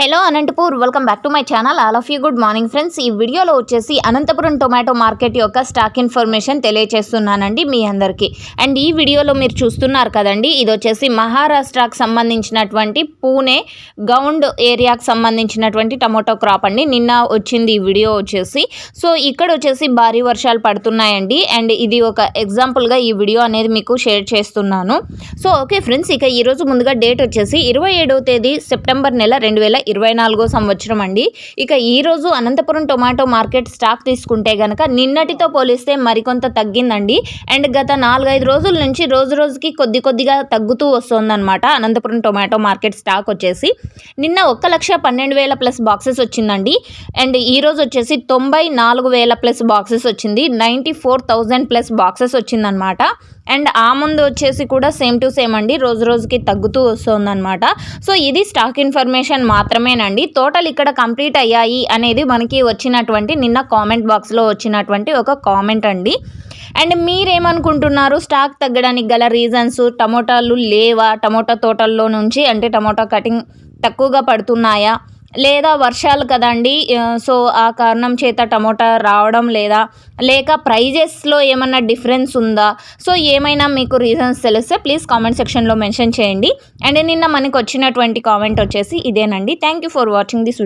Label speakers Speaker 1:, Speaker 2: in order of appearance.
Speaker 1: Hello Anantapur welcome back to my channel all of you good morning friends ఈ వీడియోలో వచ్చేసి Anantapuram tomato market యొక్క stock information తెలియచేస్తున్నానండి మీ అందరికీ. అండ్ ఈ వీడియోలో మీరు చూస్తున్నారు కదండి ఇది వచ్చేసి మహారాష్ట్రకు సంబంధించినటువంటి పూణే గౌండ్ ఏరియాకి సంబంధించినటువంటి టమాటో క్రాప్ అండి. నిన్న వచ్చింది ఈ వీడియో వచ్చేసి. సో ఇక్కడ వచ్చేసి భారీ వర్షాలు పడుతున్నాయండి. అండ్ ఇది ఒక ఎగ్జాంపుల్గా ఈ వీడియో అనేది మీకు షేర్ చేస్తున్నాను. సో ఓకే ఫ్రెండ్స్ ఇక ఈరోజు ముందుగా డేట్ వచ్చేసి ఇరవై తేదీ సెప్టెంబర్ నెల రెండు వేల ఇరవై నాలుగో సంవత్సరం అండి. ఇక ఈరోజు అనంతపురం టొమాటో మార్కెట్ స్టాక్ తీసుకుంటే కనుక నిన్నటితో పోలిస్తే మరికొంత తగ్గిందండి. అండ్ గత నాలుగైదు రోజుల నుంచి రోజు రోజుకి కొద్ది కొద్దిగా తగ్గుతూ వస్తుందన్నమాట అనంతపురం టొమాటో మార్కెట్ స్టాక్ వచ్చేసి. నిన్న ఒక్క లక్ష పన్నెండు వేల ప్లస్ బాక్సెస్ వచ్చిందండి. అండ్ ఈరోజు వచ్చేసి తొంభై నాలుగు వేల ప్లస్ బాక్సెస్ వచ్చింది. Ninety four thousand plus boxes వచ్చిందనమాట అండ్ ఆ ముందు వచ్చేసి కూడా సేమ్ టు సేమ్ అండి. రోజు రోజుకి తగ్గుతూ వస్తుందన్నమాట. సో ఇది స్టాక్ ఇన్ఫర్మేషన్ మాత్రమేనండి. టోటల్ ఇక్కడ కంప్లీట్ అయ్యాయి అనేది మనకి వచ్చినటువంటి నిన్న కామెంట్ బాక్స్లో వచ్చినటువంటి ఒక కామెంట్ అండి. అండ్ మీరేమనుకుంటున్నారు? స్టాక్ తగ్గడానికి గల రీజన్స్ టమోటాలు లేవా? టమోటా తోటల్లో నుంచి అంటే టమోటా కటింగ్ తక్కువగా పడుతున్నాయా? లేదా వర్షాలు కదండి సో ఆ కారణం చేత టమోటా రావడం లేదా లేక ప్రైజెస్లో ఏమన్నా డిఫరెన్స్ ఉందా? సో ఏమైనా మీకు రీజన్స్ తెలిస్తే ప్లీజ్ కామెంట్ సెక్షన్లో మెన్షన్ చేయండి. అండ్ నిన్న మనకు వచ్చినటువంటి కామెంట్ వచ్చేసి ఇదేనండి. Thank you for watching this